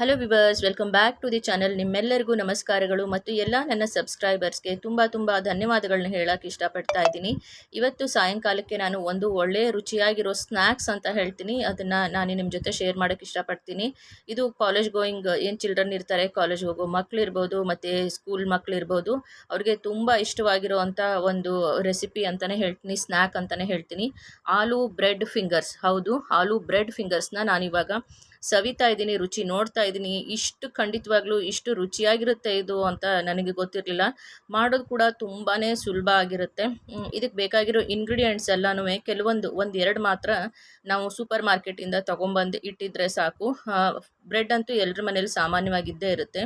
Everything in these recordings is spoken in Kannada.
Hello viewers welcome back to the channel ನಿಮ್ಮೆಲ್ಲರಿಗೂ ನಮಸ್ಕಾರಗಳು ಮತ್ತು ಎಲ್ಲ ನನ್ನ ಸಬ್ಸ್ಕ್ರೈಬರ್ಸ್ಗೆ ತುಂಬ ತುಂಬ ಧನ್ಯವಾದಗಳನ್ನ ಹೇಳಕ್ಕೆ ಇಷ್ಟಪಡ್ತಾ ಇದ್ದೀನಿ. ಇವತ್ತು ಸಾಯಂಕಾಲಕ್ಕೆ ನಾನು ಒಂದು ಒಳ್ಳೆಯ ರುಚಿಯಾಗಿರೋ ಸ್ನ್ಯಾಕ್ಸ್ ಅಂತ ಹೇಳ್ತೀನಿ. ಅದನ್ನು ನಾನು ನಿಮ್ಮ ಜೊತೆ ಶೇರ್ ಮಾಡೋಕ್ಕೆ ಇಷ್ಟಪಡ್ತೀನಿ. ಇದು ಕಾಲೇಜ್ ಗೋಯಿಂಗ್ ಏನು ಚಿಲ್ಡ್ರನ್ ಇರ್ತಾರೆ ಕಾಲೇಜ್ ಹೋಗೋ ಮಕ್ಕಳಿರ್ಬೋದು ಮತ್ತು ಸ್ಕೂಲ್ ಮಕ್ಕಳಿರ್ಬೋದು ಅವ್ರಿಗೆ ತುಂಬ ಇಷ್ಟವಾಗಿರುವಂಥ ಒಂದು ರೆಸಿಪಿ ಅಂತಲೇ ಹೇಳ್ತೀನಿ ಸ್ನ್ಯಾಕ್ ಅಂತಲೇ ಹೇಳ್ತೀನಿ. ಆಲೂ ಬ್ರೆಡ್ ಫಿಂಗರ್ಸ್ ಹೌದು, ಆಲೂ ಬ್ರೆಡ್ ಫಿಂಗರ್ಸ್ನ ನಾನಿವಾಗ ಸವಿತಾ ಇದ್ದೀನಿ, ರುಚಿ ನೋಡ್ತಾ ಇದ್ದೀನಿ, ಇಷ್ಟು ಖಂಡಿತವಾಗ್ಲೂ ಇಷ್ಟು ರುಚಿಯಾಗಿರುತ್ತೆ ಇದು ಅಂತ ನನಗೆ ಗೊತ್ತಿರಲಿಲ್ಲ. ಮಾಡೋದು ಕೂಡ ತುಂಬಾ ಸುಲಭ ಆಗಿರುತ್ತೆ. ಇದಕ್ಕೆ ಬೇಕಾಗಿರೋ ಇಂಗ್ರೀಡಿಯೆಂಟ್ಸ್ ಎಲ್ಲನೂ ಕೆಲವೊಂದು, ಒಂದು ಮಾತ್ರ ನಾವು ಸೂಪರ್ ಮಾರ್ಕೆಟಿಂದ ತೊಗೊಂಬಂದು ಇಟ್ಟಿದ್ರೆ ಸಾಕು. ಬ್ರೆಡ್ ಅಂತೂ ಎಲ್ಲರ ಮನೇಲಿ ಸಾಮಾನ್ಯವಾಗಿದ್ದೇ ಇರುತ್ತೆ.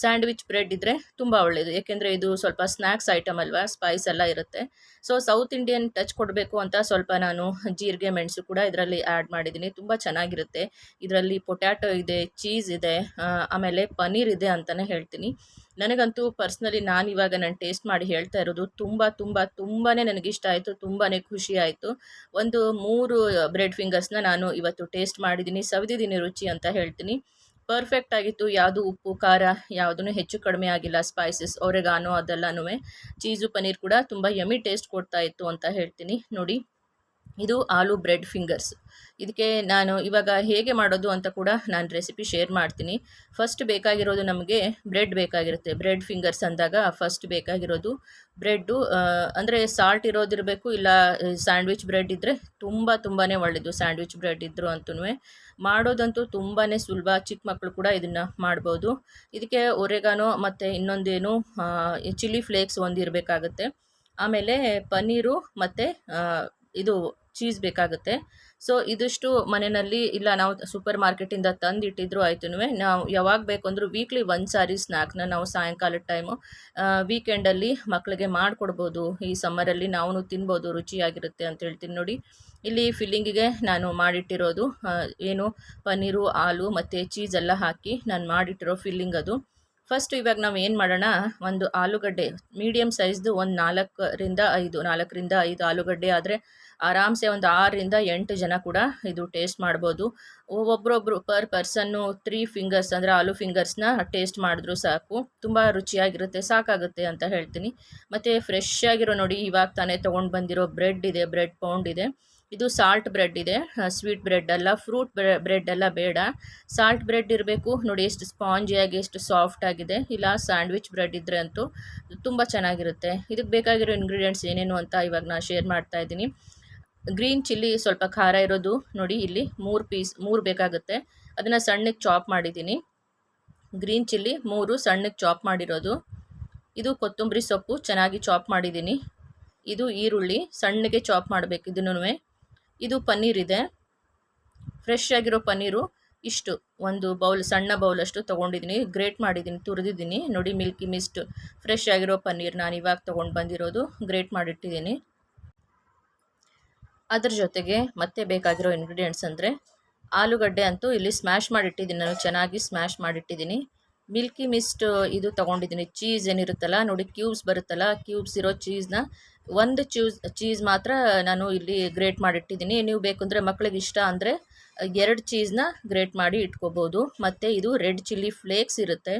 ಸ್ಯಾಂಡ್ವಿಚ್ ಬ್ರೆಡ್ ಇದ್ದರೆ ತುಂಬ ಒಳ್ಳೆಯದು ಏಕೆಂದರೆ ಇದು ಸ್ವಲ್ಪ ಸ್ನ್ಯಾಕ್ಸ್ ಐಟಮ್ ಅಲ್ವಾ? ಸ್ಪೈಸ್ ಎಲ್ಲ ಇರುತ್ತೆ. ಸೊ, ಸೌತ್ ಇಂಡಿಯನ್ ಟಚ್ ಕೊಡಬೇಕು ಅಂತ ಸ್ವಲ್ಪ ನಾನು ಜೀರಿಗೆ, ಮೆಣಸು ಕೂಡ ಇದರಲ್ಲಿ ಆ್ಯಡ್ ಮಾಡಿದ್ದೀನಿ. ತುಂಬ ಚೆನ್ನಾಗಿರುತ್ತೆ. ಇದರಲ್ಲಿ ಪೊಟ್ಯಾಟೊ ಇದೆ, ಚೀಸ್ ಇದೆ ಆಮೇಲೆ ಪನ್ನೀರ್ ಇದೆ ಅಂತಲೇ ಹೇಳ್ತೀನಿ. ನನಗಂತೂ ಪರ್ಸ್ನಲಿ ನಾನು ಇವಾಗ ನಾನು ಟೇಸ್ಟ್ ಮಾಡಿ ಹೇಳ್ತಾ ಇರೋದು ತುಂಬ ತುಂಬ ತುಂಬಾ ನನಗಿಷ್ಟ ಆಯಿತು ತುಂಬಾ ಖುಷಿ ಆಯಿತು. ಒಂದು ಮೂರು ಬ್ರೆಡ್ ಫಿಂಗರ್ಸ್ನ ನಾನು ಇವತ್ತು ಟೇಸ್ಟ್ ಮಾಡಿದ್ದೀನಿ, ಸವಿದಿದ್ದೀನಿ ರುಚಿ ಅಂತ ಹೇಳ್ತೀನಿ. ಪರ್ಫೆಕ್ಟ್ ಆಗಿತ್ತು, ಯಾವುದು ಉಪ್ಪು, ಖಾರ ಯಾವುದೂ ಹೆಚ್ಚು ಕಡಿಮೆ ಆಗಿಲ್ಲ ಸ್ಪೈಸಸ್ ಒರೆಗಾನೋ ಅದೆಲ್ಲನೂ ಚೀಸು ಪನ್ನೀರ್ ಕೂಡ ತುಂಬ ಯಮಿ ಟೇಸ್ಟ್ ಕೊಡ್ತಾ ಇತ್ತು ಅಂತ ಹೇಳ್ತೀನಿ. ನೋಡಿ. ಇದು ಆಲೂ ಬ್ರೆಡ್ ಫಿಂಗರ್ಸ್. ಇದಕ್ಕೆ ನಾನು ಇವಾಗ ಹೇಗೆ ಮಾಡೋದು ಅಂತ ಕೂಡ ನಾನು ರೆಸಿಪಿ ಶೇರ್ ಮಾಡ್ತೀನಿ. ಫಸ್ಟ್ ಬೇಕಾಗಿರೋದು ನಮಗೆ ಬ್ರೆಡ್ ಬೇಕಾಗಿರುತ್ತೆ. ಬ್ರೆಡ್ ಫಿಂಗರ್ಸ್ ಅಂದಾಗ ಫಸ್ಟ್ ಬೇಕಾಗಿರೋದು ಬ್ರೆಡ್ಡು ಅಂದರೆ ಸಾಲ್ಟ್ ಇರೋದಿರಬೇಕು, ಇಲ್ಲ ಸ್ಯಾಂಡ್ವಿಚ್ ಬ್ರೆಡ್ ಇದ್ದರೆ ತುಂಬ ತುಂಬಾ ಒಳ್ಳೆಯದು ಸ್ಯಾಂಡ್ವಿಚ್ ಬ್ರೆಡ್ ಇದ್ದರು ಅಂತೂ ಮಾಡೋದಂತೂ ತುಂಬಾ ಸುಲಭ. ಚಿಕ್ಕ ಮಕ್ಕಳು ಕೂಡ ಇದನ್ನು ಮಾಡ್ಬೋದು. ಇದಕ್ಕೆ ಒರೆಗಾನೋ ಮತ್ತು ಇನ್ನೊಂದೇನು ಚಿಲ್ಲಿ ಫ್ಲೇಕ್ಸ್ ಒಂದು ಇರಬೇಕಾಗುತ್ತೆ ಆಮೇಲೆ ಪನ್ನೀರು ಮತ್ತು ಇದು ಚೀಸ್ ಬೇಕಾಗುತ್ತೆ. ಸೊ ಇದಿಷ್ಟು ಮನೆಯಲ್ಲಿ ಇಲ್ಲ, ನಾವು ಸೂಪರ್ ಮಾರ್ಕೆಟಿಂದ ತಂದಿಟ್ಟಿದ್ರು ಆಯ್ತು ನಾವು ಯಾವಾಗ ಬೇಕು ಅಂದರೂ ವೀಕ್ಲಿ ಒಂದು ಸಾರಿ ಸ್ನ್ಯಾಕ್ನ ನಾವು ಸಾಯಂಕಾಲದ ಟೈಮು ವೀಕೆಂಡಲ್ಲಿ ಮಕ್ಕಳಿಗೆ ಮಾಡಿಕೊಡ್ಬೋದು. ಈ ಸಮ್ಮರಲ್ಲಿ ನಾವು ತಿನ್ಬೋದು, ರುಚಿಯಾಗಿರುತ್ತೆ ಅಂತ ಹೇಳ್ತೀನಿ ನೋಡಿ. ಇಲ್ಲಿ ಫಿಲ್ಲಿಂಗಿಗೆ ನಾನು ಮಾಡಿಟ್ಟಿರೋದು ಏನು? ಪನ್ನೀರು ಹಾಲು ಮತ್ತು ಚೀಸ್ ಎಲ್ಲ ಹಾಕಿ ನಾನು ಮಾಡಿಟ್ಟಿರೋ ಫಿಲ್ಲಿಂಗ್ ಅದು. ಫಸ್ಟ್ ಇವಾಗ ನಾವು ಏನು ಮಾಡೋಣ? ಒಂದು ಆಲೂಗಡ್ಡೆ ಮೀಡಿಯಮ್ ಸೈಜ್ದು ಒಂದು ನಾಲ್ಕರಿಂದ ಐದು ನಾಲ್ಕರಿಂದ ಐದು ಆಲೂಗಡ್ಡೆ ಆದರೆ ಆರಾಮ್ಸೆ ಒಂದು ಆರರಿಂದ ಎಂಟು ಜನ ಕೂಡ ಇದು ಟೇಸ್ಟ್ ಮಾಡ್ಬೋದು. ಒಬ್ಬರೊಬ್ಬರು ಪರ್ ಪರ್ಸನ್ನು ತ್ರೀ ಫಿಂಗರ್ಸ್ ಅಂದರೆ ಆಲೂ ಫಿಂಗರ್ಸ್ನ ಟೇಸ್ಟ್ ಮಾಡಿದ್ರು ಸಾಕು. ತುಂಬ ರುಚಿಯಾಗಿರುತ್ತೆ, ಸಾಕಾಗುತ್ತೆ ಅಂತ ಹೇಳ್ತೀನಿ. ಮತ್ತು ಫ್ರೆಶ್ ಆಗಿರೋ ನೋಡಿ ಇವಾಗ ತಾನೇ ತೊಗೊಂಡು ಬಂದಿರೋ ಬ್ರೆಡ್ ಇದೆ ಬ್ರೆಡ್ ಪೌಂಡ್ ಇದೆ. ಇದು ಸಾಲ್ಟ್ ಬ್ರೆಡ್ ಇದೆ. ಸ್ವೀಟ್ ಬ್ರೆಡ್ ಅಲ್ಲ ಫ್ರೂಟ್ ಬ್ರೆಡ್ ಎಲ್ಲ ಬೇಡ. ಸಾಲ್ಟ್ ಬ್ರೆಡ್ ಇರಬೇಕು. ನೋಡಿ ಎಷ್ಟು ಸ್ಪಾಂಜಿಯಾಗಿ ಎಷ್ಟು ಸಾಫ್ಟ್ ಆಗಿದೆ. ಇಲ್ಲ ಸ್ಯಾಂಡ್ವಿಚ್ ಬ್ರೆಡ್ ಇದ್ದರೆ ಅಂತೂ ತುಂಬ ಚೆನ್ನಾಗಿರುತ್ತೆ. ಇದಕ್ಕೆ ಬೇಕಾಗಿರೋ ಇಂಗ್ರೀಡಿಯೆಂಟ್ಸ್ ಏನೇನು ಅಂತ ಇವಾಗ ನಾನು ಶೇರ್ ಮಾಡ್ತಾ ಇದ್ದೀನಿ. ಗ್ರೀನ್ ಚಿಲ್ಲಿ ಸ್ವಲ್ಪ ಖಾರ ಇರೋದು. ನೋಡಿ, ಇಲ್ಲಿ ಮೂರು ಪೀಸ್ ಮೂರು ಬೇಕಾಗುತ್ತೆ. ಅದನ್ನು ಸಣ್ಣಕ್ಕೆ ಚಾಪ್ ಮಾಡಿದ್ದೀನಿ. ಗ್ರೀನ್ ಚಿಲ್ಲಿ ಮೂರು ಸಣ್ಣಕ್ಕೆ ಚಾಪ್ ಮಾಡಿರೋದು. ಇದು ಕೊತ್ತಂಬರಿ ಸೊಪ್ಪು ಚೆನ್ನಾಗಿ ಚಾಪ್ ಮಾಡಿದ್ದೀನಿ. ಇದು ಈರುಳ್ಳಿ ಸಣ್ಣಗೆ ಚಾಪ್ ಮಾಡಬೇಕು ಇದನ್ನು ಇದು ಪನ್ನೀರ್ ಇದೆ. ಫ್ರೆಶ್ ಆಗಿರೋ ಪನ್ನೀರು ಇಷ್ಟು. ಒಂದು ಬೌಲ್, ಸಣ್ಣ ಬೌಲಷ್ಟು ತೊಗೊಂಡಿದ್ದೀನಿ. ಗ್ರೇಟ್ ಮಾಡಿದ್ದೀನಿ, ತುರಿದಿದ್ದೀನಿ. ನೋಡಿ ಮಿಲ್ಕಿ ಮಿಸ್ಟ್ ಫ್ರೆಶ್ ಆಗಿರೋ ಪನ್ನೀರ್ ನಾನು ಇವಾಗ ತೊಗೊಂಡು ಬಂದಿರೋದು. ಗ್ರೇಟ್ ಮಾಡಿಟ್ಟಿದ್ದೀನಿ. ಅದ್ರ ಜೊತೆಗೆ ಮತ್ತೆ ಬೇಕಾಗಿರೋ ಇಂಗ್ರೀಡಿಯೆಂಟ್ಸ್ ಅಂದರೆ ಆಲೂಗಡ್ಡೆ ಅಂತೂ ಇಲ್ಲಿ ಸ್ಮ್ಯಾಶ್ ಮಾಡಿಟ್ಟಿದ್ದೀನಿ. ನಾನು ಚೆನ್ನಾಗಿ ಸ್ಮ್ಯಾಶ್ ಮಾಡಿಟ್ಟಿದ್ದೀನಿ. ಮಿಲ್ಕಿ ಮಿಸ್ಟ್ ಇದು ತೊಗೊಂಡಿದ್ದೀನಿ. ಚೀಸ್ ಏನಿರುತ್ತಲ್ಲ, ನೋಡಿ ಕ್ಯೂಬ್ಸ್ ಬರುತ್ತಲ್ಲ ಕ್ಯೂಬ್ಸ್ ಇರೋ ಚೀಸ್ನ ಒಂದು ಚೂಸ್ ಚೀಸ್ ಮಾತ್ರ ನಾನು ಇಲ್ಲಿ ಗ್ರೇಟ್ ಮಾಡಿಟ್ಟಿದ್ದೀನಿ. ನೀವು ಬೇಕಂದರೆ ಮಕ್ಕಳಿಗೆ ಇಷ್ಟ ಅಂದರೆ ಎರಡು ಚೀಸ್ನ ಗ್ರೇಟ್ ಮಾಡಿ ಇಟ್ಕೋಬೋದು. ಮತ್ತು ಇದು ರೆಡ್ ಚಿಲ್ಲಿ ಫ್ಲೇಕ್ಸ್ ಇರುತ್ತೆ.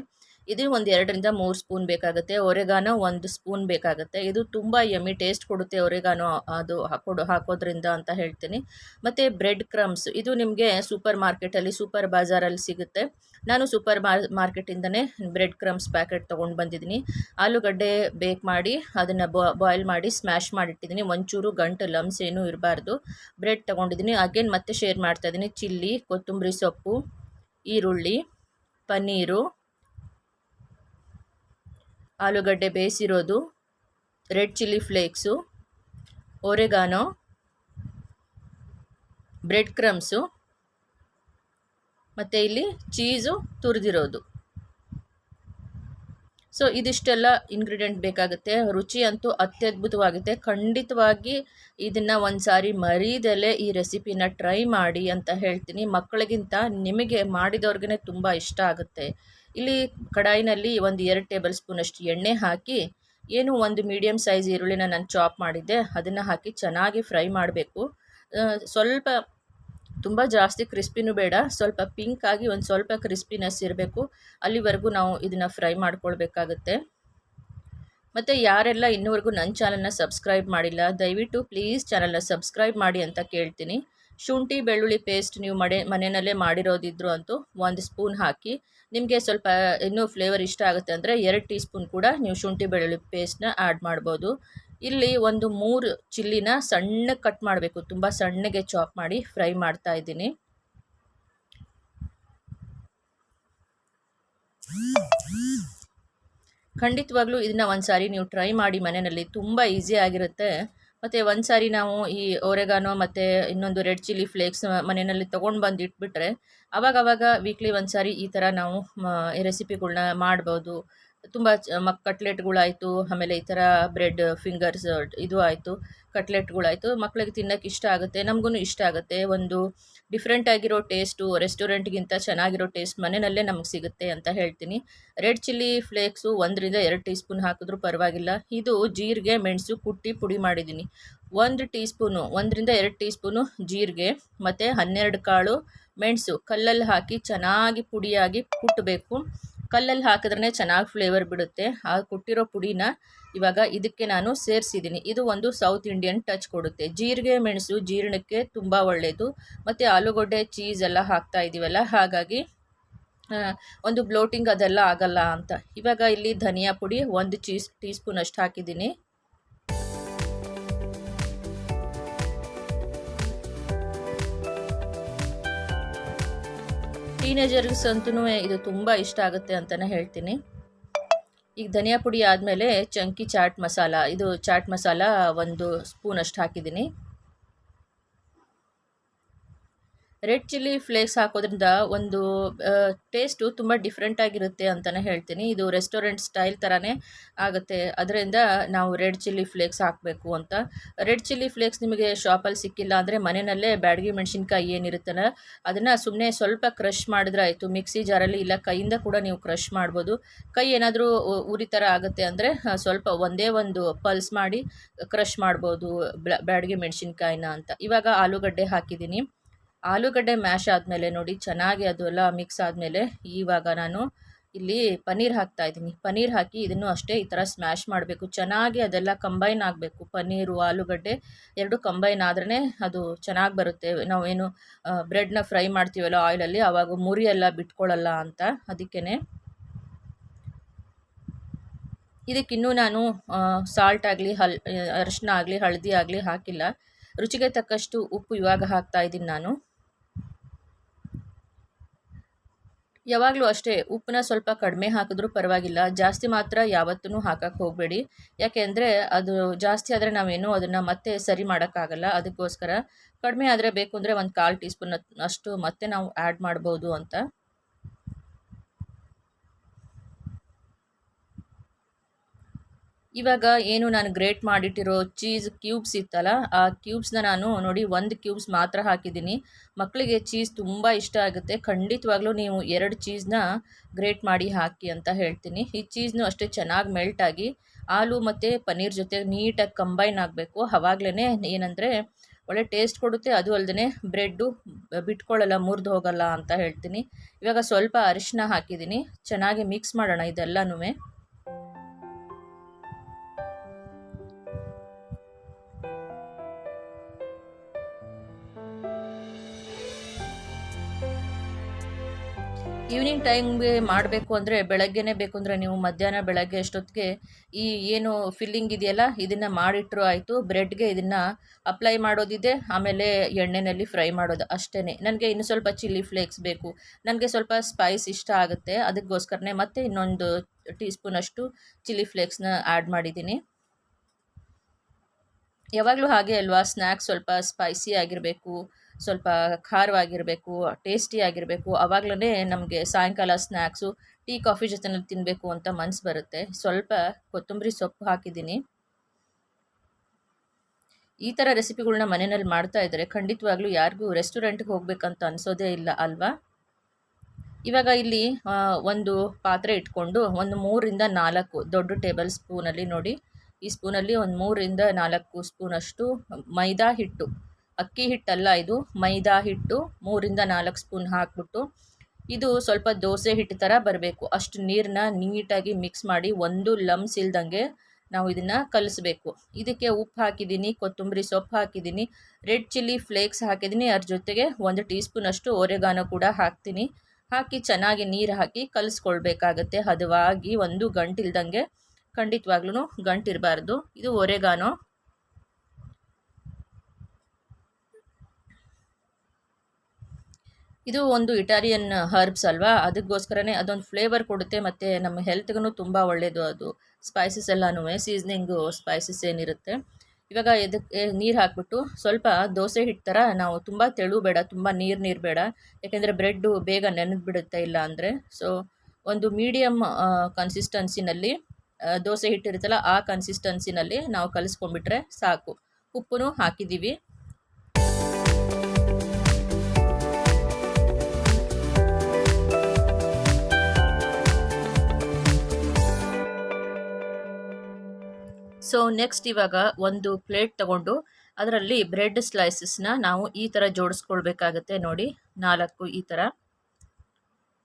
ಇದು ಒಂದು ಎರಡರಿಂದ ಮೂರು ಸ್ಪೂನ್ ಬೇಕಾಗುತ್ತೆ. ಒರೆಗಾನೋ ಒಂದು ಸ್ಪೂನ್ ಬೇಕಾಗುತ್ತೆ. ಇದು ತುಂಬ ಎಮ್ಮಿ ಟೇಸ್ಟ್ ಕೊಡುತ್ತೆ ಒರೆಗಾನೋ ಅದು ಹಾಕೊಡು, ಹಾಕೋದ್ರಿಂದ ಅಂತ ಹೇಳ್ತೀನಿ. ಮತ್ತು ಬ್ರೆಡ್ ಕ್ರಮ್ಸ್ ಇದು ನಿಮಗೆ ಸೂಪರ್ ಮಾರ್ಕೆಟಲ್ಲಿ ಸೂಪರ್ ಬಾಜಾರಲ್ಲಿ ಸಿಗುತ್ತೆ. ನಾನು ಸೂಪರ್ ಮಾರ್ ಮಾರ್ಕೆಟಿಂದನೇ ಬ್ರೆಡ್ ಕ್ರಮ್ಸ್ ಪ್ಯಾಕೆಟ್ ತೊಗೊಂಡು ಬಂದಿದ್ದೀನಿ. ಆಲೂಗಡ್ಡೆ ಬೇಕ್ ಮಾಡಿ, ಅದನ್ನು ಬಾಯ್ಲ್ ಮಾಡಿ ಸ್ಮ್ಯಾಶ್ ಮಾಡಿಟ್ಟಿದ್ದೀನಿ. ಒಂಚೂರು ಗಂಟು ಲಮ್ಸ್ ಏನೂ ಇರಬಾರ್ದು. ಬ್ರೆಡ್ ತೊಗೊಂಡಿದ್ದೀನಿ. ಅಗೇನ್ ಮತ್ತೆ ಶೇರ್ ಮಾಡ್ತಾಯಿದ್ದೀನಿ ಚಿಲ್ಲಿ, ಕೊತ್ತಂಬರಿ ಸೊಪ್ಪು, ಈರುಳ್ಳಿ, ಪನ್ನೀರು ಆಲೂಗಡ್ಡೆ ಬೇಯಿಸಿರೋದು red chilli flakes oregano bread crumbs ಮತ್ತು ಇಲ್ಲಿ ಚೀಸು ತುರಿದಿರೋದು. ಸೊ ಇದಿಷ್ಟೆಲ್ಲ ಇಂಗ್ರೀಡಿಯೆಂಟ್ ಬೇಕಾಗುತ್ತೆ. ರುಚಿ ಅಂತೂ ಅತ್ಯದ್ಭುತವಾಗುತ್ತೆ. ಖಂಡಿತವಾಗಿ ಇದನ್ನು ಒಂದು ಸಾರಿ ಈ ರೆಸಿಪಿನ ಟ್ರೈ ಮಾಡಿ ಅಂತ ಹೇಳ್ತೀನಿ. ಮಕ್ಕಳಿಗಿಂತ ನಿಮಗೆ ಮಾಡಿದವ್ರಿಗೆ ತುಂಬ ಇಷ್ಟ ಆಗುತ್ತೆ. ಇಲ್ಲಿ ಕಡಾಯಿನಲ್ಲಿ ಒಂದು ಎರಡು ಟೇಬಲ್ ಸ್ಪೂನಷ್ಟು ಎಣ್ಣೆ ಹಾಕಿ, ಏನು ಒಂದು ಮೀಡಿಯಮ್ ಸೈಜ್ ಈರುಳ್ಳಿನ ನಾನು ಚಾಪ್ ಮಾಡಿದ್ದೆ, ಅದನ್ನು ಹಾಕಿ ಚೆನ್ನಾಗಿ ಫ್ರೈ ಮಾಡಬೇಕು. ಸ್ವಲ್ಪ ತುಂಬ ಜಾಸ್ತಿ ಕ್ರಿಸ್ಪಿನೂ ಬೇಡ. ಸ್ವಲ್ಪ ಪಿಂಕ್ ಆಗಿ ಒಂದು ಸ್ವಲ್ಪ ಕ್ರಿಸ್ಪಿನೆಸ್ ಇರಬೇಕು. ಅಲ್ಲಿವರೆಗೂ ನಾವು ಇದನ್ನು ಫ್ರೈ ಮಾಡ್ಕೊಳ್ಬೇಕಾಗುತ್ತೆ. ಮತ್ತು ಯಾರೆಲ್ಲ ಇನ್ನೂವರೆಗೂ ನನ್ನ ಚಾನಲ್ನ ಸಬ್ಸ್ಕ್ರೈಬ್ ಮಾಡಿಲ್ಲ, ದಯವಿಟ್ಟು ಪ್ಲೀಸ್ ಚಾನಲ್ನ ಸಬ್ಸ್ಕ್ರೈಬ್ ಮಾಡಿ ಅಂತ ಕೇಳ್ತೀನಿ. ಶುಂಠಿ, ಬೆಳ್ಳುಳ್ಳಿ ಪೇಸ್ಟ್ ನೀವು ಮಡೆ, ಮನೆಯಲ್ಲೇ ಮಾಡಿರೋದಿದ್ರು ಅಂತೂ ಒಂದು ಸ್ಪೂನ್ ಹಾಕಿ, ನಿಮಗೆ ಸ್ವಲ್ಪ ಇನ್ನೂ ಫ್ಲೇವರ್ ಇಷ್ಟ ಆಗುತ್ತೆ ಅಂದರೆ ಎರಡು ಟೀ ಸ್ಪೂನ್ ಕೂಡ ನೀವು ಶುಂಠಿ, ಬೆಳ್ಳುಳ್ಳಿ ಪೇಸ್ಟ್ನ ಆ್ಯಡ್ ಮಾಡ್ಬೋದು. ಇಲ್ಲಿ ಒಂದು ಮೂರು ಚಿಲ್ಲಿನ ಸಣ್ಣಗೆ ಕಟ್ ಮಾಡಬೇಕು. ತುಂಬ ಸಣ್ಣಗೆ ಚಾಪ್ ಮಾಡಿ ಫ್ರೈ ಮಾಡ್ತಾ ಇದ್ದೀನಿ. ಖಂಡಿತವಾಗ್ಲೂ ಇದನ್ನ ಒಂದು ಸಾರಿ ನೀವು ಟ್ರೈ ಮಾಡಿ ಮನೆಯಲ್ಲಿ ತುಂಬ ಈಸಿ ಆಗಿರುತ್ತೆ. ಮತ್ತು ಒಂದು ಸಾರಿ ನಾವು ಈ ಓರೆಗಾನೋ ಮತ್ತು ಇನ್ನೊಂದು ರೆಡ್ ಚಿಲ್ಲಿ ಫ್ಲೇಕ್ಸ್ ಮನೆಯಲ್ಲಿ ತೊಗೊಂಡು ಬಂದು ಇಟ್ಬಿಟ್ರೆ ಅವಾಗವಾಗ ವೀಕ್ಲಿ ಒಂದು ಸಾರಿ ಈ ಥರ ನಾವು ರೆಸಿಪಿಗಳನ್ನ ಮಾಡ್ಬೋದು. ತುಂಬ ಮಕ್ ಕಟ್ಲೆಟ್ಗಳಾಯಿತು, ಆಮೇಲೆ ಈ ಥರ ಬ್ರೆಡ್, ಫಿಂಗರ್ಸ್, ಇದು ಆಯಿತು, ಕಟ್ಲೆಟ್ಗಳಾಯಿತು. ಮಕ್ಕಳಿಗೆ ತಿನ್ನೋಕೆ ಇಷ್ಟ ಆಗುತ್ತೆ ನಮಗೂ ಇಷ್ಟ ಆಗುತ್ತೆ. ಒಂದು ಡಿಫ್ರೆಂಟ್ ಆಗಿರೋ ಟೇಸ್ಟು ರೆಸ್ಟೋರೆಂಟ್ಗಿಂತ ಚೆನ್ನಾಗಿರೋ ಟೇಸ್ಟ್ ಮನೆಯಲ್ಲೇ ನಮಗೆ ಸಿಗುತ್ತೆ ಅಂತ ಹೇಳ್ತೀನಿ. ರೆಡ್ ಚಿಲ್ಲಿ ಫ್ಲೇಕ್ಸು ಒಂದರಿಂದ ಎರಡು ಟೀ ಸ್ಪೂನ್ ಹಾಕಿದ್ರೂ ಪರವಾಗಿಲ್ಲ. ಇದು ಜೀರಿಗೆ, ಮೆಣಸು, ಕುಟ್ಟಿ, ಪುಡಿ ಮಾಡಿದ್ದೀನಿ. ಒಂದು ಟೀ ಸ್ಪೂನು ಒಂದರಿಂದ ಎರಡು ಟೀ ಸ್ಪೂನು ಜೀರಿಗೆ, ಮತ್ತು ಹನ್ನೆರಡು ಕಾಳು ಮೆಣಸು. ಕಲ್ಲಲ್ಲಿ ಹಾಕಿ ಚೆನ್ನಾಗಿ ಪುಡಿಯಾಗಿ ಕುಟ್ಟಬೇಕು ಕಲ್ಲಲ್ಲಿ ಹಾಕಿದ್ರೆ ಚೆನ್ನಾಗಿ ಫ್ಲೇವರ್ ಬಿಡುತ್ತೆ. ಆ ಕೊಟ್ಟಿರೋ ಪುಡಿನ ಇವಾಗ ಇದಕ್ಕೆ ನಾನು ಸೇರಿಸಿದ್ದೀನಿ. ಇದು ಒಂದು ಸೌತ್ ಇಂಡಿಯನ್ ಟಚ್ ಕೊಡುತ್ತೆ. ಜೀರಿಗೆ, ಮೆಣಸು, ಜೀರ್ಣಕ್ಕೆ ತುಂಬ ಒಳ್ಳೆಯದು ಮತ್ತು ಆಲೂಗಡ್ಡೆ ಚೀಸ್ ಎಲ್ಲ ಹಾಕ್ತಾ ಇದ್ದೀವಲ್ಲ ಹಾಗಾಗಿ ಒಂದು ಬ್ಲೋಟಿಂಗ್ ಅದೆಲ್ಲ ಆಗಲ್ಲ ಅಂತ. ಇವಾಗ ಇಲ್ಲಿ ಧನಿಯಾ ಪುಡಿ ಒಂದು ಚೀಸ್ ಟೀ ಸ್ಪೂನ್ ಅಷ್ಟು ಹಾಕಿದ್ದೀನಿ. ಟೀನೇಜರ್ಸ್ ಅಂತೂ ಇದು ತುಂಬ ಇಷ್ಟ ಆಗುತ್ತೆ ಅಂತಲೇ ಹೇಳ್ತೀನಿ. ಈಗ ಧನಿಯಾ ಪುಡಿ ಆದಮೇಲೆ ಚಂಕಿ ಚಾಟ್ ಮಸಾಲ, ಇದು ಚಾಟ್ ಮಸಾಲ ಒಂದು ಸ್ಪೂನ್ ಅಷ್ಟು ಹಾಕಿದ್ದೀನಿ. ರೆಡ್ ಚಿಲ್ಲಿ ಫ್ಲೇಕ್ಸ್ ಹಾಕೋದ್ರಿಂದ ಒಂದು ಟೇಸ್ಟು ತುಂಬ ಡಿಫ್ರೆಂಟ್ ಆಗಿರುತ್ತೆ ಅಂತಲೇ ಹೇಳ್ತೀನಿ. ಇದು ರೆಸ್ಟೋರೆಂಟ್ ಸ್ಟೈಲ್ ಥರನೇ ಆಗುತ್ತೆ. ಅದರಿಂದ ನಾವು ರೆಡ್ ಚಿಲ್ಲಿ ಫ್ಲೇಕ್ಸ್ ಹಾಕಬೇಕು ಅಂತ. ರೆಡ್ ಚಿಲ್ಲಿ ಫ್ಲೇಕ್ಸ್ ನಿಮಗೆ ಶಾಪಲ್ಲಿ ಸಿಕ್ಕಿಲ್ಲ ಅಂದರೆ ಮನೆಯಲ್ಲೇ ಬ್ಯಾಡಗಿ ಮೆಣಸಿನ್ಕಾಯಿ ಏನಿರುತ್ತಲ್ಲ, ಅದನ್ನು ಸುಮ್ಮನೆ ಸ್ವಲ್ಪ ಕ್ರಷ್ ಮಾಡಿದ್ರೆ ಆಯಿತು. ಮಿಕ್ಸಿ ಜಾರಲ್ಲಿ ಇಲ್ಲ, ಕೈಯಿಂದ ಕೂಡ ನೀವು ಕ್ರಷ್ ಮಾಡ್ಬೋದು. ಕೈ ಏನಾದರೂ ಉರಿ ಥರ ಆಗುತ್ತೆ ಅಂದರೆ ಸ್ವಲ್ಪ ಒಂದೇ ಒಂದು ಪಲ್ಸ್ ಮಾಡಿ ಕ್ರಷ್ ಮಾಡ್ಬೋದು ಬ್ಯಾಡಗಿ ಮೆಣಸಿನ್ಕಾಯಿನ ಅಂತ. ಇವಾಗ ಆಲೂಗಡ್ಡೆ ಹಾಕಿದ್ದೀನಿ. ಆಲೂಗಡ್ಡೆ ಮ್ಯಾಶ್ ಆದಮೇಲೆ ನೋಡಿ, ಚೆನ್ನಾಗಿ ಅದು ಎಲ್ಲ ಮಿಕ್ಸ್ ಆದಮೇಲೆ ಇವಾಗ ನಾನು ಇಲ್ಲಿ ಪನ್ನೀರ್ ಹಾಕ್ತಾ ಇದ್ದೀನಿ. ಪನ್ನೀರ್ ಹಾಕಿ ಇದನ್ನು ಅಷ್ಟೇ ಈ ಥರ ಸ್ಮ್ಯಾಶ್ ಮಾಡಬೇಕು. ಚೆನ್ನಾಗಿ ಅದೆಲ್ಲ ಕಂಬೈನ್ ಆಗಬೇಕು. ಪನ್ನೀರು, ಆಲೂಗಡ್ಡೆ ಎರಡು ಕಂಬೈನ್ ಆದ್ರೇ ಅದು ಚೆನ್ನಾಗಿ ಬರುತ್ತೆ. ನಾವೇನು ಬ್ರೆಡ್ನ ಫ್ರೈ ಮಾಡ್ತೀವಲ್ಲ ಆಯಿಲಲ್ಲಿ ಆವಾಗ ಮುರಿ ಎಲ್ಲ ಬಿಟ್ಕೊಳ್ಳಲ್ಲ ಅಂತ ಅದಕ್ಕೇ ಇದಕ್ಕಿನ್ನೂ ನಾನು ಸಾಲ್ಟ್ ಆಗಲಿ, ಹಲ್ ಅರಿಶಿನ ಆಗಲಿ, ಹಳದಿ ಆಗಲಿ ಹಾಕಿಲ್ಲ. ರುಚಿಗೆ ತಕ್ಕಷ್ಟು ಉಪ್ಪು ಇವಾಗ ಹಾಕ್ತಾ ಇದ್ದೀನಿ ನಾನು. ಯಾವಾಗಲೂ ಅಷ್ಟೇ, ಉಪ್ಪನ್ನ ಸ್ವಲ್ಪ ಕಡಿಮೆ ಹಾಕಿದ್ರೂ ಪರವಾಗಿಲ್ಲ. ಜಾಸ್ತಿ ಮಾತ್ರ ಯಾವತ್ತೂ ಹಾಕಕ್ಕೆ ಹೋಗಬೇಡಿ. ಯಾಕೆಂದರೆ ಅದು ಜಾಸ್ತಿ ಆದರೆ ನಾವೇನು ಅದನ್ನು ಮತ್ತೆ ಸರಿ ಮಾಡೋಕ್ಕಾಗಲ್ಲ. ಅದಕ್ಕೋಸ್ಕರ ಕಡಿಮೆ ಆದರೆ ಬೇಕು ಅಂದರೆ ಒಂದು ಕಾಲು ಟೀ ಸ್ಪೂನ್ ಅಷ್ಟು ಮತ್ತೆ ನಾವು ಆ್ಯಡ್ ಮಾಡ್ಬೋದು ಅಂತ. ಇವಾಗ ಏನು ನಾನು ಗ್ರೇಟ್ ಮಾಡಿಟ್ಟಿರೋ ಚೀಸ್ ಕ್ಯೂಬ್ಸ್ ಇತ್ತಲ್ಲ, ಆ ಕ್ಯೂಬ್ಸ್ನ ನಾನು ನೋಡಿ ಒಂದು ಕ್ಯೂಬ್ಸ್ ಮಾತ್ರ ಹಾಕಿದ್ದೀನಿ. ಮಕ್ಕಳಿಗೆ ಚೀಸ್ ತುಂಬ ಇಷ್ಟ ಆಗುತ್ತೆ. ಖಂಡಿತವಾಗ್ಲೂ ನೀವು ಎರಡು ಚೀಸ್ನ ಗ್ರೇಟ್ ಮಾಡಿ ಹಾಕಿ ಅಂತ ಹೇಳ್ತೀನಿ. ಈ ಚೀಸ್ನು ಅಷ್ಟೇ ಚೆನ್ನಾಗಿ ಮೆಲ್ಟಾಗಿ ಆಲೂ ಮತ್ತು ಪನ್ನೀರ್ ಜೊತೆ ನೀಟಾಗಿ ಕಂಬೈನ್ ಆಗಬೇಕು. ಅವಾಗಲೇ ಏನಂದರೆ ಒಳ್ಳೆ ಟೇಸ್ಟ್ ಕೊಡುತ್ತೆ. ಅದು ಅಲ್ಲದೆ ಬ್ರೆಡ್ಡು ಬಿಟ್ಕೊಳ್ಳಲ್ಲ, ಮುರಿದು ಹೋಗಲ್ಲ ಅಂತ ಹೇಳ್ತೀನಿ. ಇವಾಗ ಸ್ವಲ್ಪ ಅರಿಶಿನ ಹಾಕಿದ್ದೀನಿ. ಚೆನ್ನಾಗಿ ಮಿಕ್ಸ್ ಮಾಡೋಣ ಇದೆಲ್ಲನೂ ಈವ್ನಿಂಗ್ ಟೈಮ್ಗೆ ಮಾಡಬೇಕು ಅಂದರೆ ಬೆಳಗ್ಗೆನೇ ಬೇಕು ಅಂದರೆ ನೀವು ಮಧ್ಯಾಹ್ನ, ಬೆಳಗ್ಗೆ ಅಷ್ಟೊತ್ತಿಗೆ ಈ ಏನು ಫಿಲ್ಲಿಂಗ್ ಇದೆಯಲ್ಲ, ಇದನ್ನು ಮಾಡಿಟ್ರು ಆಯಿತು ಬ್ರೆಡ್ಗೆ ಇದನ್ನು ಅಪ್ಲೈ ಮಾಡೋದಿದೆ, ಆಮೇಲೆ ಎಣ್ಣೆಯಲ್ಲಿ ಫ್ರೈ ಮಾಡೋದು ಅಷ್ಟೇ ನನಗೆ ಇನ್ನು ಸ್ವಲ್ಪ ಚಿಲ್ಲಿ ಫ್ಲೇಕ್ಸ್ ಬೇಕು. ನನಗೆ ಸ್ವಲ್ಪ ಸ್ಪೈಸ್ ಇಷ್ಟ ಆಗುತ್ತೆ. ಅದಕ್ಕೋಸ್ಕರನೇ ಮತ್ತೆ ಇನ್ನೊಂದು ಟೀ ಸ್ಪೂನಷ್ಟು ಚಿಲ್ಲಿ ಫ್ಲೇಕ್ಸ್ನ ಆ್ಯಡ್ ಮಾಡಿದ್ದೀನಿ. ಯಾವಾಗಲೂ ಹಾಗೆ ಅಲ್ವಾ ಸ್ನ್ಯಾಕ್ಸ್ ಸ್ವಲ್ಪ ಸ್ಪೈಸಿ ಆಗಿರಬೇಕು. ಸ್ವಲ್ಪ ಖಾರವಾಗಿರಬೇಕು ಟೇಸ್ಟಿ ಆಗಿರಬೇಕು ಆವಾಗಲೇ ನಮಗೆ ಸಾಯಂಕಾಲ ಸ್ನ್ಯಾಕ್ಸು ಟೀ ಕಾಫಿ ಜೊತೆನಲ್ಲಿ ತಿನ್ನಬೇಕು ಅಂತ ಮನಸ್ಸು ಬರುತ್ತೆ. ಸ್ವಲ್ಪ ಕೊತ್ತಂಬರಿ ಸೊಪ್ಪು ಹಾಕಿದ್ದೀನಿ. ಈ ಥರ ರೆಸಿಪಿಗಳನ್ನ ಮನೆಯಲ್ಲಿ ಮಾಡ್ತಾ ಇದ್ದರೆ ಖಂಡಿತವಾಗ್ಲೂ ಯಾರಿಗೂ ರೆಸ್ಟೋರೆಂಟ್ಗೆ ಹೋಗಬೇಕಂತ ಅನಿಸೋದೇ ಇಲ್ಲ ಅಲ್ವಾ? ಇವಾಗ ಇಲ್ಲಿ ಒಂದು ಪಾತ್ರೆ ಇಟ್ಕೊಂಡು ಒಂದು ಮೂರಿಂದ ನಾಲ್ಕು ದೊಡ್ಡ ಟೇಬಲ್ ಸ್ಪೂನಲ್ಲಿ ನೋಡಿ. ಈ ಸ್ಪೂನಲ್ಲಿ ಒಂದು ಮೂರಿಂದ ನಾಲ್ಕು ಸ್ಪೂನಷ್ಟು ಮೈದಾ ಹಿಟ್ಟು. ಅಕ್ಕಿ ಹಿಟ್ಟಲ್ಲ ಇದು. ಮೈದಾ ಹಿಟ್ಟು ಮೂರಿಂದ ನಾಲ್ಕು ಸ್ಪೂನ್ ಹಾಕ್ಬಿಟ್ಟು ಇದು ಸ್ವಲ್ಪ ದೋಸೆ ಹಿಟ್ಟು ಥರ ಬರಬೇಕು. ಅಷ್ಟು ನೀರನ್ನ ನೀಟಾಗಿ ಮಿಕ್ಸ್ ಮಾಡಿ ಒಂದು ಲಮ್ಸ್ ಇಲ್ದಂಗೆ ನಾವು ಇದನ್ನು ಕಲಿಸ್ಬೇಕು. ಇದಕ್ಕೆ ಉಪ್ಪು ಹಾಕಿದ್ದೀನಿ, ಕೊತ್ತಂಬರಿ ಸೊಪ್ಪು ಹಾಕಿದ್ದೀನಿ, ರೆಡ್ ಚಿಲ್ಲಿ ಫ್ಲೇಕ್ಸ್ ಹಾಕಿದ್ದೀನಿ. ಅದ್ರ ಜೊತೆಗೆ ಒಂದು ಟೀ ಸ್ಪೂನ್ ಅಷ್ಟು ಓರೆಗಾನೋ ಕೂಡ ಹಾಕ್ತೀನಿ. ಹಾಕಿ ಚೆನ್ನಾಗಿ ನೀರು ಹಾಕಿ ಕಲಿಸ್ಕೊಳ್ಬೇಕಾಗತ್ತೆ. ಹದವಾಗಿ ಒಂದು ಗಂಟಿಲ್ದಂಗೆ ಖಂಡಿತವಾಗ್ಲೂ ಗಂಟಿರಬಾರ್ದು ಇದು ಒರೆಗಾನೋ ಇದು ಒಂದು ಇಟಾಲಿಯನ್ ಹರ್ಬ್ಸ್ ಅಲ್ವಾ? ಅದಕ್ಕೋಸ್ಕರನೇ ಅದೊಂದು ಫ್ಲೇವರ್ ಕೊಡುತ್ತೆ, ಮತ್ತು ನಮ್ಮ ಹೆಲ್ತ್ಗೂ ತುಂಬ ಒಳ್ಳೆಯದು ಅದು. ಸ್ಪೈಸಸ್ ಎಲ್ಲನೂ ಸೀಸ್ನಿಂಗು ಸ್ಪೈಸಸ್ ಏನಿರುತ್ತೆ. ಇವಾಗ ಇದಕ್ಕೆ ನೀರು ಹಾಕ್ಬಿಟ್ಟು ಸ್ವಲ್ಪ ದೋಸೆ ಹಿಟ್ಟು ಥರ ನಾವು ತುಂಬ ತೆಳು ಬೇಡ, ತುಂಬ ನೀರು ನೀರು ಬೇಡ. ಯಾಕೆಂದರೆ ಬ್ರೆಡ್ಡು ಬೇಗ ನೆನೆದು ಬಿಡುತ್ತೆ ಇಲ್ಲ ಅಂದರೆ. ಸೊ ಒಂದು ಮೀಡಿಯಮ್ ಕನ್ಸಿಸ್ಟೆನ್ಸಿನಲ್ಲಿ ದೋಸೆ ಹಿಟ್ಟಿರುತ್ತಲ್ಲ ಆ ಕನ್ಸಿಸ್ಟೆನ್ಸಿನಲ್ಲಿ ನಾವು ಕಲಿಸ್ಕೊಂಡ್ಬಿಟ್ರೆ ಸಾಕು. ಉಪ್ಪು ಹಾಕಿದ್ದೀವಿ. ಸೊ ನೆಕ್ಸ್ಟ್ ಇವಾಗ ಒಂದು ಪ್ಲೇಟ್ ತಗೊಂಡು ಅದರಲ್ಲಿ ಬ್ರೆಡ್ ಸ್ಲೈಸಸ್ನ ನಾವು ಈ ಥರ ಜೋಡಿಸ್ಕೊಳ್ಬೇಕಾಗತ್ತೆ ನೋಡಿ. ನಾಲ್ಕು ಈ ಥರ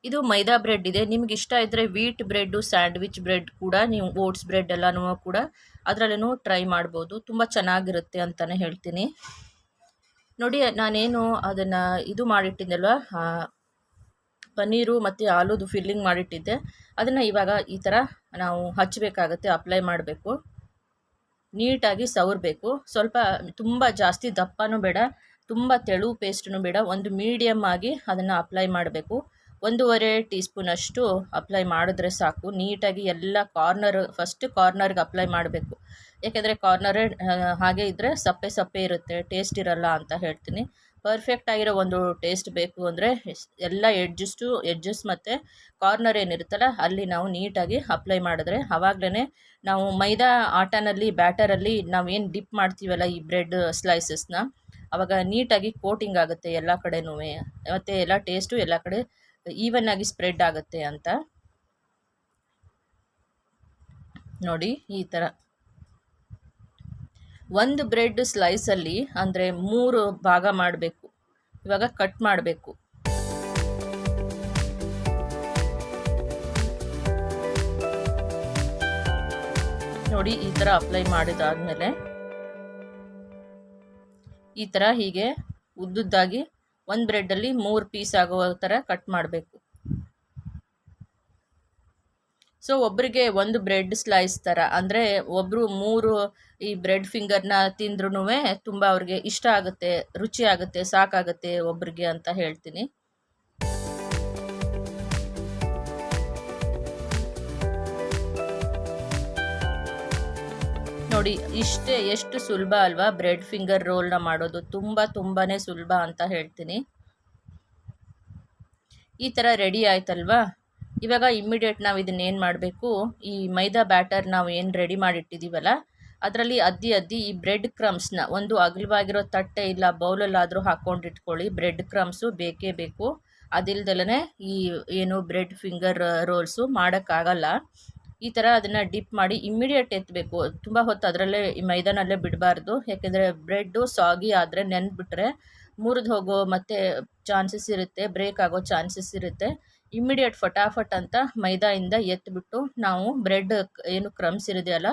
ಇದು ಮೈದಾ ಬ್ರೆಡ್ ಇದೆ. ನಿಮ್ಗೆ ಇಷ್ಟ ಇದ್ದರೆ ವೀಟ್ ಬ್ರೆಡ್ಡು ಸ್ಯಾಂಡ್ವಿಚ್ ಬ್ರೆಡ್ ಕೂಡ ನೀವು ಓಟ್ಸ್ ಬ್ರೆಡ್ ಎಲ್ಲನೂ ಕೂಡ ಅದರಲ್ಲೂ ಟ್ರೈ ಮಾಡ್ಬೋದು. ತುಂಬ ಚೆನ್ನಾಗಿರುತ್ತೆ ಅಂತಲೇ ಹೇಳ್ತೀನಿ. ನೋಡಿ, ನಾನೇನು ಅದನ್ನು ಇದು ಮಾಡಿಟ್ಟಿದ್ದಲ್ವ ಪನ್ನೀರು ಮತ್ತು ಆಲೂದು ಫಿಲ್ಲಿಂಗ್ ಮಾಡಿಟ್ಟಿದ್ದೆ. ಅದನ್ನು ಇವಾಗ ಈ ಥರ ನಾವು ಹಚ್ಚಬೇಕಾಗತ್ತೆ ಅಪ್ಲೈ ಮಾಡಬೇಕು. ನೀಟಾಗಿ ಸವರಬೇಕು. ಸ್ವಲ್ಪ ತುಂಬ ಜಾಸ್ತಿ ದಪ್ಪನೂ ಬೇಡ, ತುಂಬ ತೆಳು ಪೇಸ್ಟೂ ಬೇಡ, ಒಂದು ಮೀಡಿಯಮ್ ಆಗಿ ಅದನ್ನು ಅಪ್ಲೈ ಮಾಡಬೇಕು. ಒಂದೂವರೆ ಟೀ ಸ್ಪೂನಷ್ಟು ಅಪ್ಲೈ ಮಾಡಿದ್ರೆ ಸಾಕು. ನೀಟಾಗಿ ಎಲ್ಲ ಕಾರ್ನರ್, ಫಸ್ಟ್ ಕಾರ್ನರ್ಗೆ ಅಪ್ಲೈ ಮಾಡಬೇಕು. ಯಾಕೆಂದರೆ ಕಾರ್ನರೇ ಹಾಗೆ ಇದ್ದರೆ ಸಪ್ಪೆ ಸಪ್ಪೆ ಇರುತ್ತೆ, ಟೇಸ್ಟ್ ಇರಲ್ಲ ಅಂತ ಹೇಳ್ತೀನಿ. ಪರ್ಫೆಕ್ಟ್ ಆಗಿರೋ ಒಂದು ಟೇಸ್ಟ್ ಬೇಕು ಅಂದರೆ ಎಲ್ಲ ಎಡ್ಜಸ್ಟು ಎಡ್ಜಸ್ ಮತ್ತು ಕಾರ್ನರ್ ಏನಿರುತ್ತಲ್ಲ, ಅಲ್ಲಿ ನಾವು ನೀಟಾಗಿ ಅಪ್ಲೈ ಮಾಡಿದ್ರೆ ಆವಾಗಲೇ ನಾವು ಮೈದಾ ಆಟನಲ್ಲಿ ಬ್ಯಾಟರಲ್ಲಿ ನಾವು ಏನು ಡಿಪ್ ಮಾಡ್ತೀವಲ್ಲ ಈ ಬ್ರೆಡ್ ಸ್ಲೈಸಸ್ನ ಆವಾಗ ನೀಟಾಗಿ ಕೋಟಿಂಗ್ ಆಗುತ್ತೆ ಎಲ್ಲ ಕಡೆನೂ, ಮತ್ತು ಎಲ್ಲ ಟೇಸ್ಟು ಎಲ್ಲ ಕಡೆ ಈವನ್ ಆಗಿ ಸ್ಪ್ರೆಡ್ ಆಗುತ್ತೆ ಅಂತ. ನೋಡಿ ಈ ಥರ ಒಂದು ಬ್ರೆಡ್ ಸ್ಲೈಸಲ್ಲಿ ಅಂದರೆ ಮೂರು ಭಾಗ ಮಾಡಬೇಕು. ಇವಾಗ ಕಟ್ ಮಾಡಬೇಕು. ನೋಡಿ ಈ ಥರ ಅಪ್ಲೈ ಮಾಡಿದಾದಮೇಲೆ ಈ ಥರ ಹೀಗೆ ಉದ್ದುದ್ದಾಗಿ ಒಂದು ಬ್ರೆಡ್ಡಲ್ಲಿ ಮೂರು ಪೀಸ್ ಆಗುವ ಥರ ಕಟ್ ಮಾಡಬೇಕು. ಸೊ ಒಬ್ಬರಿಗೆ ಒಂದು ಬ್ರೆಡ್ ಸ್ಲೈಸ್ ಥರ ಅಂದರೆ ಒಬ್ಬರು ಮೂರು ಈ ಬ್ರೆಡ್ ಫಿಂಗರ್ನ ತಿಂದ್ರೂ ತುಂಬ ಅವ್ರಿಗೆ ಇಷ್ಟ ಆಗುತ್ತೆ, ರುಚಿ ಆಗುತ್ತೆ, ಸಾಕಾಗುತ್ತೆ ಒಬ್ರಿಗೆ ಅಂತ ಹೇಳ್ತೀನಿ. ನೋಡಿ, ಇಷ್ಟೇ ಎಷ್ಟು ಸುಲಭ ಅಲ್ವಾ ಬ್ರೆಡ್ ಫಿಂಗರ್ ರೋಲ್ನ ಮಾಡೋದು, ತುಂಬ ತುಂಬಾ ಸುಲಭ ಅಂತ ಹೇಳ್ತೀನಿ. ಈ ಥರ ರೆಡಿ ಆಯ್ತಲ್ವಾ? ಇವಾಗ ಇಮ್ಮಿಡಿಯೇಟ್ ನಾವು ಇದನ್ನೇನು ಮಾಡಬೇಕು? ಈ ಮೈದಾ ಬ್ಯಾಟರ್ ನಾವು ಏನು ರೆಡಿ ಮಾಡಿಟ್ಟಿದ್ದೀವಲ್ಲ ಅದರಲ್ಲಿ ಅದ್ದಿ ಅದ್ದಿ ಈ ಬ್ರೆಡ್ ಕ್ರಮ್ಸ್ನ ಒಂದು ಅಗಲವಾಗಿರೋ ತಟ್ಟೆ ಇಲ್ಲ ಬೌಲಲ್ಲಾದರೂ ಹಾಕ್ಕೊಂಡಿಟ್ಕೊಳ್ಳಿ ಬ್ರೆಡ್ ಕ್ರಮ್ಸು ಬೇಕೇ ಬೇಕು. ಅದಿಲ್ದಲೇ ಈ ಏನು ಬ್ರೆಡ್ ಫಿಂಗರ್ ರೋಲ್ಸು ಮಾಡೋಕ್ಕಾಗಲ್ಲ. ಈ ಥರ ಅದನ್ನು ಡಿಪ್ ಮಾಡಿ ಇಮ್ಮಿಡಿಯೇಟ್ ಎತ್ತಬೇಕು ತುಂಬ ಹೊತ್ತು ಅದರಲ್ಲೇ ಮೈದಾನಲ್ಲೇ ಬಿಡಬಾರ್ದು. ಯಾಕೆಂದರೆ ಬ್ರೆಡ್ಡು ಸಾಗಿ ಆದರೆ ನೆನ್ಬಿಟ್ರೆ ಮುರಿದು ಹೋಗೋ ಮತ್ತು ಚಾನ್ಸಸ್ ಇರುತ್ತೆ ಬ್ರೇಕ್ ಆಗೋ ಚಾನ್ಸಸ್ ಇರುತ್ತೆ. ಇಮ್ಮಿಡಿಯೇಟ್ ಫಟಾಫಟ್ ಅಂತ ಮೈದಾಯಿಂದ ಎತ್ತಿಬಿಟ್ಟು ನಾವು ಬ್ರೆಡ್ ಏನು ಕ್ರಮ್ಸ್ ಇರಿದೆಯಲ್ಲ,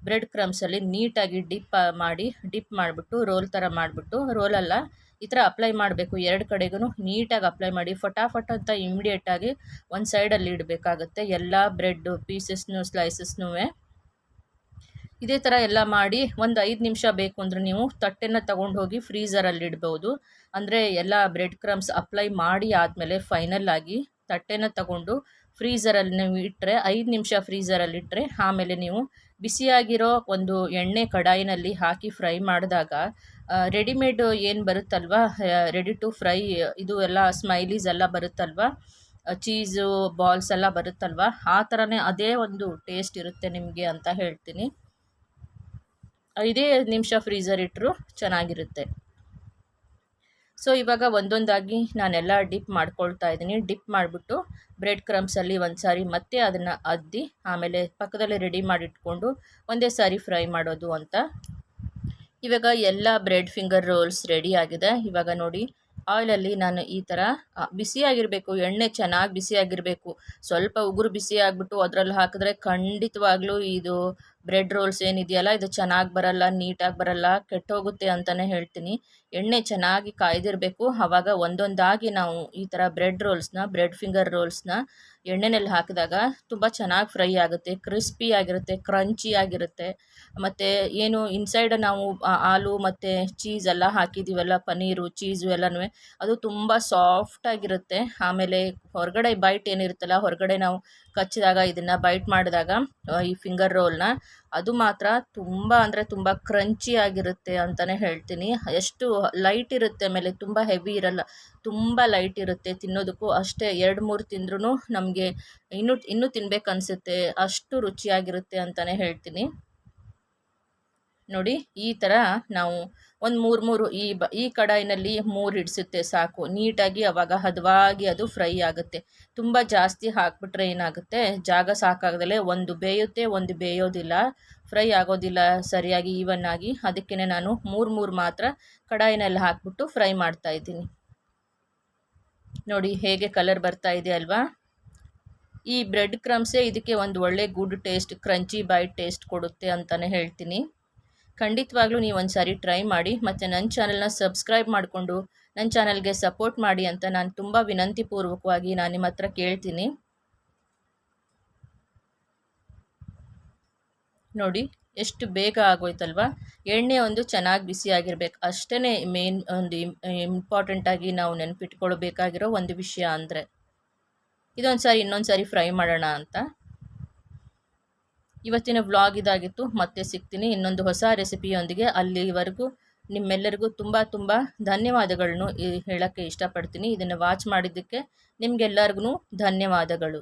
ಬ್ರೆಡ್ ಕ್ರಮ್ಸಲ್ಲಿ ನೀಟಾಗಿ ಡಿಪ್ ಮಾಡಿ, ಡಿಪ್ ಮಾಡಿಬಿಟ್ಟು ರೋಲ್ ಥರ ಮಾಡಿಬಿಟ್ಟು ರೋಲಲ್ಲ ಈ ಥರ ಅಪ್ಲೈ ಮಾಡಬೇಕು. ಎರಡು ಕಡೆಗೂ ನೀಟಾಗಿ ಅಪ್ಲೈ ಮಾಡಿ, ಫಟಾಫಟ್ ಅಂತ ಇಮಿಡಿಯೇಟಾಗಿ ಒಂದು ಸೈಡಲ್ಲಿ ಇಡಬೇಕಾಗತ್ತೆ. ಎಲ್ಲ ಬ್ರೆಡ್ಡು ಪೀಸಸ್ನು ಸ್ಲೈಸಸ್ನೂ ಇದೇ ಥರ ಎಲ್ಲ ಮಾಡಿ ಒಂದು ಐದು ನಿಮಿಷ ಬೇಕು ಅಂದರೆ ನೀವು ತಟ್ಟೆನ ತಗೊಂಡು ಹೋಗಿ ಫ್ರೀಝರಲ್ಲಿ ಇಡ್ಬೋದು. ಅಂದರೆ ಎಲ್ಲ ಬ್ರೆಡ್ ಕ್ರಮ್ಸ್ ಅಪ್ಲೈ ಮಾಡಿ ಆದಮೇಲೆ ಫೈನಲ್ ಆಗಿ ತಟ್ಟೆನ ತಗೊಂಡು ಫ್ರೀಝರಲ್ಲಿ ನೀವು ಇಟ್ಟರೆ ಐದು ನಿಮಿಷ ಫ್ರೀಝರಲ್ಲಿ ಇಟ್ಟರೆ ಆಮೇಲೆ ನೀವು ಬಿಸಿಯಾಗಿರೋ ಒಂದು ಎಣ್ಣೆ ಕಡಾಯಿನಲ್ಲಿ ಹಾಕಿ ಫ್ರೈ ಮಾಡಿದಾಗ ರೆಡಿಮೇಡ್ ಏನು ಬರುತ್ತಲ್ವ ರೆಡಿ ಟು ಫ್ರೈ ಇದು ಎಲ್ಲ ಸ್ಮೈಲೀಸ್ ಎಲ್ಲ ಬರುತ್ತಲ್ವ ಚೀಸು ಬಾಲ್ಸ್ ಎಲ್ಲ ಬರುತ್ತಲ್ವ, ಆ ಥರನೇ ಅದೇ ಒಂದು ಟೇಸ್ಟ್ ಇರುತ್ತೆ ನಿಮಗೆ ಅಂತ ಹೇಳ್ತೀನಿ. ಐದೇ ನಿಮಿಷ ಫ್ರೀಝರ್ ಇಟ್ಟರು ಚೆನ್ನಾಗಿರುತ್ತೆ. ಸೊ ಇವಾಗ ಒಂದೊಂದಾಗಿ ನಾನೆಲ್ಲ ಡಿಪ್ ಮಾಡ್ಕೊಳ್ತಾ ಇದ್ದೀನಿ. ಡಿಪ್ ಮಾಡಿಬಿಟ್ಟು ಬ್ರೆಡ್ ಕ್ರಮ್ಸಲ್ಲಿ ಒಂದು ಸಾರಿ ಮತ್ತೆ ಅದನ್ನು ಅದ್ದಿ, ಆಮೇಲೆ ಪಕ್ಕದಲ್ಲಿ ರೆಡಿ ಮಾಡಿಟ್ಕೊಂಡು ಒಂದೇ ಸಾರಿ ಫ್ರೈ ಮಾಡೋದು ಅಂತ. ಇವಾಗ ಎಲ್ಲ ಬ್ರೆಡ್ ಫಿಂಗರ್ ರೋಲ್ಸ್ ರೆಡಿ ಆಗಿದೆ. ಇವಾಗ ನೋಡಿ ಆಯಿಲಲ್ಲಿ ನಾನು ಈ ಥರ ಬಿಸಿಯಾಗಿರಬೇಕು ಎಣ್ಣೆ ಚೆನ್ನಾಗಿ ಬಿಸಿಯಾಗಿರಬೇಕು ಸ್ವಲ್ಪ ಉಗುರು ಬಿಸಿ ಆಗಿಬಿಟ್ಟು ಅದರಲ್ಲಿ ಹಾಕಿದ್ರೆ ಖಂಡಿತವಾಗ್ಲೂ ಇದು ಬ್ರೆಡ್ ರೋಲ್ಸ್ ಏನಿದೆಯಲ್ಲ, ಇದು ಚೆನ್ನಾಗಿ ಬರಲ್ಲ, ನೀಟಾಗಿ ಬರಲ್ಲ, ಕೆಟ್ಟೋಗುತ್ತೆ ಅಂತಲೇ ಹೇಳ್ತೀನಿ. ಎಣ್ಣೆ ಚೆನ್ನಾಗಿ ಕಾಯ್ದಿರಬೇಕು. ಆವಾಗ ಒಂದೊಂದಾಗಿ ನಾವು ಈ ಥರ ಬ್ರೆಡ್ ರೋಲ್ಸ್ನ, ಬ್ರೆಡ್ ಫಿಂಗರ್ ರೋಲ್ಸ್ನ ಎಣ್ಣೆನಲ್ಲಿ ಹಾಕಿದಾಗ ತುಂಬ ಚೆನ್ನಾಗಿ ಫ್ರೈ ಆಗುತ್ತೆ, ಕ್ರಿಸ್ಪಿ ಆಗಿರುತ್ತೆ, ಕ್ರಂಚಿ ಆಗಿರುತ್ತೆ. ಮತ್ತು ಏನು ಇನ್ಸೈಡ್ ನಾವು ಆಲೂ ಮತ್ತು ಚೀಸ್ ಎಲ್ಲ ಹಾಕಿದ್ದೀವಲ್ಲ ಪನ್ನೀರು ಚೀಸು ಎಲ್ಲನೂ ಅದು ತುಂಬ ಸಾಫ್ಟಾಗಿರುತ್ತೆ ಆಮೇಲೆ ಹೊರಗಡೆ ಬೈಟ್ ಏನಿರುತ್ತಲ್ಲ, ಹೊರಗಡೆ ನಾವು ಕಚ್ಚಿದಾಗ, ಇದನ್ನು ಬೈಟ್ ಮಾಡಿದಾಗ ಈ ಫಿಂಗರ್ ರೋಲ್ನ ಅದು ಮಾತ್ರ ತುಂಬ ಅಂದರೆ ತುಂಬ ಕ್ರಂಚಿ ಆಗಿರುತ್ತೆ ಅಂತಲೇ ಹೇಳ್ತೀನಿ. ಎಷ್ಟು ಲೈಟ್ ಇರುತ್ತೆ ಆಮೇಲೆ ತುಂಬ ಹೆವಿ ಇರಲ್ಲ, ತುಂಬ ಲೈಟ್ ಇರುತ್ತೆ ತಿನ್ನೋದಕ್ಕೂ. ಅಷ್ಟೇ, ಎರಡು ಮೂರು ತಿಂದ್ರೂ ನಮಗೆ ಇನ್ನೂ ಇನ್ನೂ ತಿನ್ಬೇಕು ಅನಿಸುತ್ತೆ ಅಷ್ಟು ರುಚಿಯಾಗಿರುತ್ತೆ ಅಂತಲೇ ಹೇಳ್ತೀನಿ. ನೋಡಿ, ಈ ಥರ ನಾವು ಒಂದು ಮೂರು ಮೂರು ಈ ಬ, ಈ ಕಡಾಯಿನಲ್ಲಿ ಮೂರು ಹಿಡಿಸುತ್ತೆ ಸಾಕು. ನೀಟಾಗಿ ಅವಾಗ ಹದವಾಗಿ ಅದು ಫ್ರೈ ಆಗುತ್ತೆ. ತುಂಬ ಜಾಸ್ತಿ ಹಾಕ್ಬಿಟ್ರೆ ಏನಾಗುತ್ತೆ? ಜಾಗ ಸಾಕಾಗದಲ್ಲೇ ಒಂದು ಬೇಯುತ್ತೆ, ಒಂದು ಬೇಯೋದಿಲ್ಲ. ಫ್ರೈ ಆಗೋದಿಲ್ಲ ಸರಿಯಾಗಿ ಈವನ್ ಆಗಿ. ಅದಕ್ಕೇ ನಾನು ಮೂರು ಮೂರು ಮಾತ್ರ ಕಡಾಯಿನಲ್ಲಿ ಹಾಕ್ಬಿಟ್ಟು ಫ್ರೈ ಮಾಡ್ತಾ ಇದ್ದೀನಿ. ನೋಡಿ, ಹೇಗೆ ಕಲರ್ ಬರ್ತಾ ಇದೆ ಅಲ್ವಾ? ಈ ಬ್ರೆಡ್ ಕ್ರಮ್ಸೇ ಇದಕ್ಕೆ ಒಂದು ಒಳ್ಳೆ good taste, crunchy bite taste ಕೊಡುತ್ತೆ ಅಂತಲೇ ಹೇಳ್ತೀನಿ. ಖಂಡಿತವಾಗ್ಲೂ ನೀವು ಒಂದು ಸಾರಿ ಟ್ರೈ ಮಾಡಿ ಮತ್ತು ನನ್ನ ಚಾನಲ್ನ ಸಬ್ಸ್ಕ್ರೈಬ್ ಮಾಡಿಕೊಂಡು ನನ್ನ ಚಾನಲ್ಗೆ ಸಪೋರ್ಟ್ ಮಾಡಿ ಅಂತ ನಾನು ತುಂಬ ವಿನಂತಿಪೂರ್ವಕವಾಗಿ ನಾನು ನಿಮ್ಮ ಹತ್ರ ಕೇಳ್ತೀನಿ. ನೋಡಿ, ಎಷ್ಟು ಬೇಗ ಆಗೋಯ್ತಲ್ವಾ? ಎಣ್ಣೆ ಒಂದು ಚೆನ್ನಾಗಿ ಬಿಸಿಯಾಗಿರ್ಬೇಕು ಅಷ್ಟೇ ಮೇನ್ ಒಂದು ಇಂಪಾರ್ಟೆಂಟಾಗಿ ನಾವು ನೆನಪಿಟ್ಕೊಳ್ಬೇಕಾಗಿರೋ ಒಂದು ವಿಷಯ ಅಂದರೆ. ಇದೊಂದು ಸಾರಿ ಇನ್ನೊಂದು ಸಾರಿ ಫ್ರೈ ಮಾಡೋಣ ಅಂತ. ಇವತ್ತಿನ ವ್ಲಾಗ್ ಇದಾಗಿತ್ತು. ಮತ್ತೆ ಸಿಗ್ತೀನಿ ಇನ್ನೊಂದು ಹೊಸ ರೆಸಿಪಿಯೊಂದಿಗೆ ಅಲ್ಲಿವರೆಗೂ ನಿಮ್ಮೆಲ್ಲರಿಗೂ ತುಂಬ ತುಂಬ ಧನ್ಯವಾದಗಳನ್ನು ಹೇಳೋಕ್ಕೆ ಇಷ್ಟಪಡ್ತೀನಿ. ಇದನ್ನು ವಾಚ್ ಮಾಡಿದ್ದಕ್ಕೆ ನಿಮಗೆಲ್ಲರಿಗೂ ಧನ್ಯವಾದಗಳು.